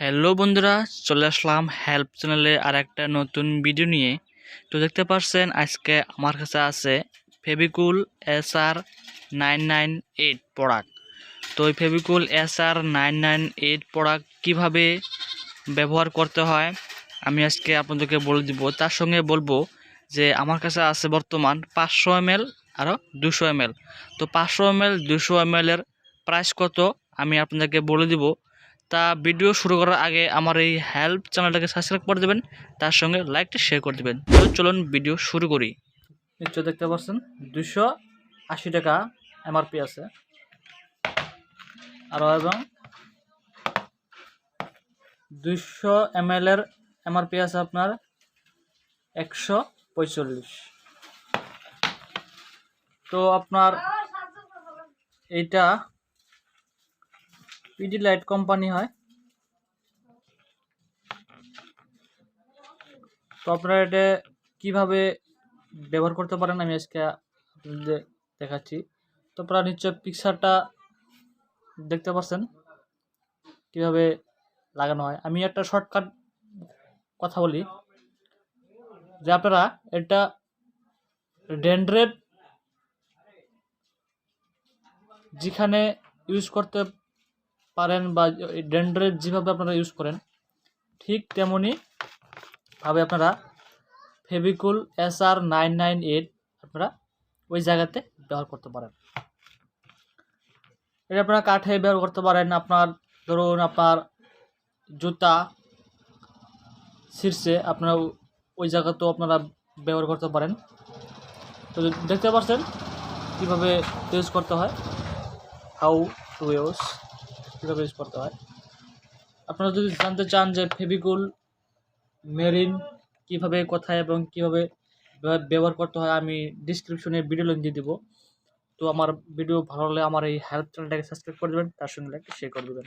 Hello বন্ধুরা, চলে আসলাম help চ্যানেলে আর একটা নতুন ভিডিও নিয়ে। তো দেখতে পাচ্ছেন আজকে আমার কাছে আছে Fevicol S R nine nine eight product তো এই Fevicol S R nine nine eight product কীভাবে ব্যবহার করতে হয়, আমি আজকে আপনাদেরকে বলে দিব। তার সঙ্গে বলব যে আমার কাছে আছে বর্তমান পাঁচশো এম এল আরও দুশো এম তো পাঁচশো এম এল, দুশো এম এলের প্রাইস কত, আমি আপনাদেরকে বলে দিব। তা ভিডিও শুরু করার আগে আমার এই হেল্প চ্যানেলটাকে সাবস্ক্রাইব করে দেবেন, তার সঙ্গে লাইকটা শেয়ার করে দেবেন। তো চলুন ভিডিও শুরু করি। নিশ্চয় দেখতে পাচ্ছেন দুশো আশি টাকা এমআরপি আছে। আরও এবং দুশো এম এর এমআরপি আছে আপনার একশো পঁয়তাল্লিশ। তো আপনার এইটা পিডি লাইট কোম্পানি হয়। তো আপনারা এটা কীভাবে ব্যবহার করতে পারেন? আমি আজকে আপনাদের দেখাচ্ছি। তো আপনারা নিশ্চয় পিকচারটা দেখতে পাচ্ছেন, কীভাবে লাগানো হয়। আমি একটা শর্টকাট কথা বলি, যে আপনারা এটা ডেন্ড্রেড যেখানে ইউজ করতে পারেন বা ডেন্ড্রেড যেভাবে আপনারা ইউজ করেন, ঠিক তেমনই ভাবে আপনারা Fevicol S R nine nine eight আপনারা ওই জায়গাতে ব্যবহার করতে পারেন। এটা আপনারা কাঠে ব্যবহার করতে পারেন। আপনার ধরুন আপনার জুতা, শীর্ষে আপনারা ওই জায়গাতেও আপনারা ব্যবহার করতে পারেন। তো দেখতে পাচ্ছেন কীভাবে ইউজ করতে হয় হাউ টু ইউজ কীভাবে ইউজ করতে হয়। আপনারা যদি জানতে চান যে ফেভিকুল, মেরিন কীভাবে, কোথায় এবং কীভাবে ব্যবহার করতে হয়, আমি ডিসক্রিপশনে ভিডিও লিঙ্ক দিয়ে দেবো। তো আমার ভিডিও ভালো লাগলে আমার এই হেল্প চ্যানেলটাকে সাবস্ক্রাইব করে দেবেন, তার সঙ্গে লাইক শেয়ার করে দেবেন।